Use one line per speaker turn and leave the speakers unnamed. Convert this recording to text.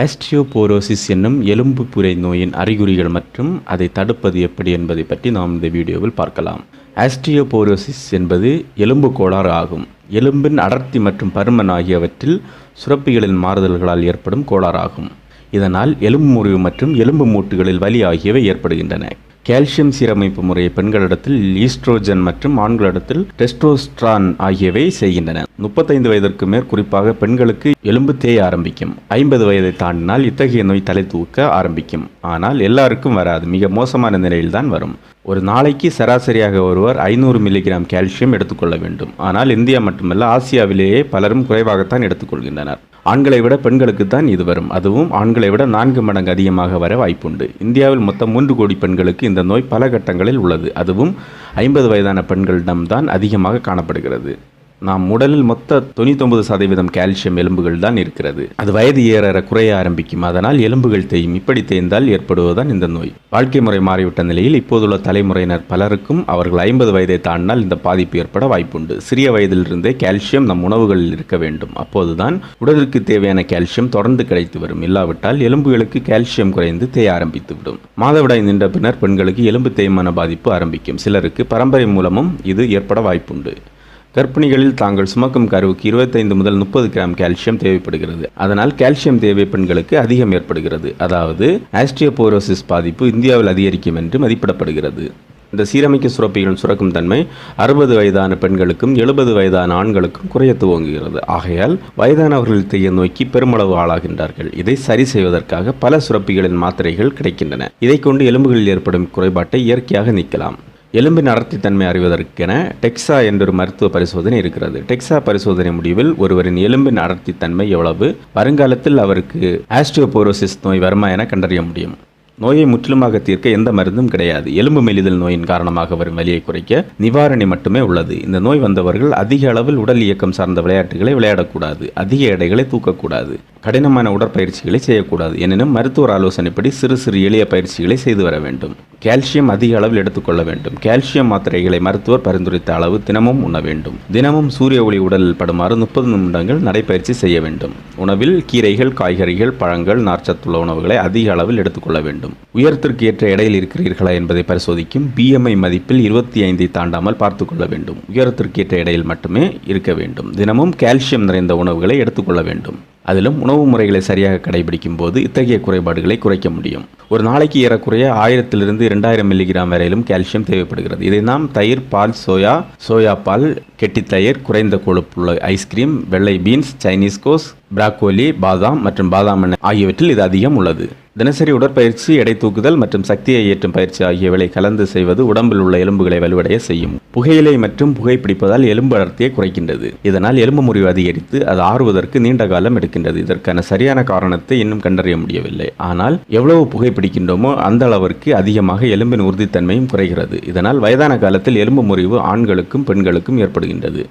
Osteoporosis என்னும் எலும்பு புரை நோயின் அறிகுறிகள் மற்றும் அதை தடுப்பது எப்படி என்பதை பற்றி நாம் இந்த வீடியோவில் பார்க்கலாம். ஆஸ்டியோபோரோசிஸ் என்பது எலும்பு கோளாறு ஆகும். எலும்பின் அடர்த்தி மற்றும் பருமன் ஆகியவற்றில் சுரப்பிகளின் மாறுதல்களால் ஏற்படும் கோளாறாகும். இதனால் எலும்பு முறிவு மற்றும் எலும்பு மூட்டுகளில் வலி ஆகியவை ஏற்படுகின்றன. கால்சியம் சீரமைப்பு முறை பெண்களிடத்தில் ஈஸ்ட்ரோஜன் மற்றும் ஆண்களிடத்தில் டெஸ்ட்ரோஸ்ட்ரான் ஆகியவை செய்கின்றன. முப்பத்தைந்து வயதிற்கு மேற் குறிப்பாக பெண்களுக்கு எலும்பு தேய ஆரம்பிக்கும். ஐம்பது வயதை தாண்டினால் இத்தகைய நோய் தலை தூக்க ஆரம்பிக்கும். ஆனால் எல்லாருக்கும் வராது. மிக மோசமான நிலையில்தான் வரும். ஒரு நாளைக்கு சராசரியாக ஒருவர் ஐநூறு மில்லிகிராம் கால்சியம் எடுத்துக்கொள்ள வேண்டும். ஆனால் இந்தியா மட்டுமல்ல ஆசியாவிலேயே பலரும் குறைவாகத்தான் எடுத்துக்கொள்கின்றனர். ஆண்களை விட பெண்களுக்கு தான் இது வரும். அதுவும் ஆண்களை விட நான்கு மடங்கு அதிகமாக வர வாய்ப்புண்டு. இந்தியாவில் மொத்தம் மூன்று கோடி பெண்களுக்கு இந்த நோய் பல கட்டங்களில் உள்ளது. அதுவும் ஐம்பது வயதான பெண்களிடம்தான் அதிகமாக காணப்படுகிறது. நாம் உடலில் மொத்த தொண்ணூத்தொன்பது சதவீதம் கால்சியம் எலும்புகள் தான் இருக்கிறது. அது வயது ஏற குறைய ஆரம்பிக்கும். அதனால் எலும்புகள் தேயும். இப்படி தேய்ந்தால் ஏற்படுவதுதான் இந்த நோய். வாழ்க்கை முறை மாறிவிட்ட நிலையில் இப்போதுள்ள தலைமுறையினர் பலருக்கும் அவர்கள் ஐம்பது வயதை தாண்டினால் இந்த பாதிப்பு ஏற்பட வாய்ப்புண்டு. சிறிய வயதிலிருந்தே கால்சியம் நம் உணவுகளில் இருக்க வேண்டும். அப்போதுதான் உடலுக்கு தேவையான கால்சியம் தொடர்ந்து கிடைத்து வரும். இல்லாவிட்டால் எலும்புகளுக்கு கால்சியம் குறைந்து தேய ஆரம்பித்துவிடும். மாதவிடாய் நின்ற பின்னர் பெண்களுக்கு எலும்பு தேய்மான பாதிப்பு ஆரம்பிக்கும். சிலருக்கு பரம்பரை மூலமும் இது ஏற்பட வாய்ப்புண்டு. கர்ப்பிணிகளில் தாங்கள் சுமக்கும் கருவுக்கு இருபத்தைந்து முதல் முப்பது கிராம் கால்சியம் தேவைப்படுகிறது. அதனால் கால்சியம் தேவை பெண்களுக்கு அதிகம் ஏற்படுகிறது. அதாவது ஆஸ்ட்ரியோபோரோசிஸ் பாதிப்பு இந்தியாவில் அதிகரிக்கும் என்று மதிப்பிடப்படுகிறது. இந்த சீரமைக்க சுரப்பிகள் சுரக்கும் தன்மை அறுபது வயதான பெண்களுக்கும் எழுபது வயதான ஆண்களுக்கும் குறைய துவங்குகிறது. ஆகையால் வயதானவர்கள் தெய்ய நோக்கி பெருமளவு ஆளாகின்றார்கள். இதை சரி செய்வதற்காக பல சுரப்பிகளின் மாத்திரைகள் கிடைக்கின்றன. இதை கொண்டு எலும்புகளில் ஏற்படும் குறைபாட்டை இயற்கையாக நீக்கலாம். எலும்பின் அடர்த்தித்தன்மை அறிவதற்கென டெக்ஸா என்றொரு மருத்துவ பரிசோதனை இருக்கிறது. டெக்ஸா பரிசோதனை முடிவில் ஒருவரின் எலும்பின் அடர்த்தித்தன்மை எவ்வளவு? வருங்காலத்தில் அவருக்கு ஆஸ்டியோபோரோசிஸ் நோய் வருமா என கண்டறிய முடியும். நோயை முற்றிலுமாக தீர்க்க எந்த மருந்தும் கிடையாது. எலும்பு மெலிதல் நோயின் காரணமாக வரும் வலியை குறைக்க நிவாரணி மட்டுமே உள்ளது. இந்த நோய் வந்தவர்கள் அதிக அளவில் உடல் இயக்கம் சார்ந்த விளையாட்டுகளை விளையாடக்கூடாது. அதிக எடைகளை தூக்கக்கூடாது. கடினமான உடற்பயிற்சிகளை செய்யக்கூடாது. எனினும் மருத்துவர் ஆலோசனைப்படி சிறு சிறு எளிய பயிற்சிகளை செய்து வர வேண்டும். கால்சியம் அதிக அளவில் எடுத்துக்கொள்ள வேண்டும். கால்சியம் மாத்திரைகளை மருத்துவர் பரிந்துரைத்த அளவு தினமும் உண்ண வேண்டும். தினமும் சூரிய ஒளி உடலில் படுமாறு முப்பது நிமிடங்கள் நடைபயிற்சி செய்ய வேண்டும். உணவில் கீரைகள் காய்கறிகள் பழங்கள் நார்ச்சத்துள்ள உணவுகளை அதிக அளவில் எடுத்துக்கொள்ள வேண்டும். உயரத்திற்கு ஏற்ற எடையில் இருக்கிறீர்களா என்பதை பரிசோதிக்கும் பிஎம்ஐ மதிப்பில் இருபத்தி ஐந்தை தாண்டாமல் பார்த்து கொள்ள வேண்டும். உயரத்திற்கு ஏற்ற எடையில் மட்டுமே இருக்க வேண்டும். தினமும் கால்சியம் நிறைந்த உணவுகளை எடுத்துக்கொள்ள வேண்டும். அதிலும் உணவு முறைகளை சரியாக கடைபிடிக்கும் போது இத்தகைய குறைபாடுகளை குறைக்க முடியும். ஒரு நாளைக்கு ஏறக்குறைய ஆயிரத்திலிருந்து இரண்டாயிரம் மில்லிகிராம் வரையிலும் கால்சியம் தேவைப்படுகிறது. இதை நாம் தயிர் பால் சோயா சோயா பால் கெட்டி தயிர் குறைந்த கொழுப்புள்ள ஐஸ்கிரீம் வெள்ளை பீன்ஸ் சைனீஸ் கோஸ் பிராக்கோலி பாதாம் மற்றும் பாதாம் எண்ணெய் ஆகியவற்றில் இது அதிகம் உள்ளது. தினசரி உடற்பயிற்சி எடை தூக்குதல் மற்றும் சக்தியை ஏற்றும் பயிற்சி ஆகியவளை கலந்து செய்வது உடம்பில் உள்ள எலும்புகளை வலுவடைய செய்யும். புகையிலை மற்றும் புகைப்பிடிப்பதால் எலும்பு அடர்த்தியை குறைக்கின்றது. இதனால் எலும்பு முறிவு அதிகரித்து அது ஆறுவதற்கு நீண்ட காலம் எடுக்கின்றது. இதற்கான சரியான காரணத்தை இன்னும் கண்டறிய முடியவில்லை. ஆனால் எவ்வளவு புகைப்பிடிக்கின்றோமோ அந்த அளவிற்கு அதிகமாக எலும்பின் உறுதித்தன்மையும் குறைகிறது. இதனால் வயதான காலத்தில் எலும்பு முறிவு ஆண்களுக்கும் பெண்களுக்கும் ஏற்படுகின்றது.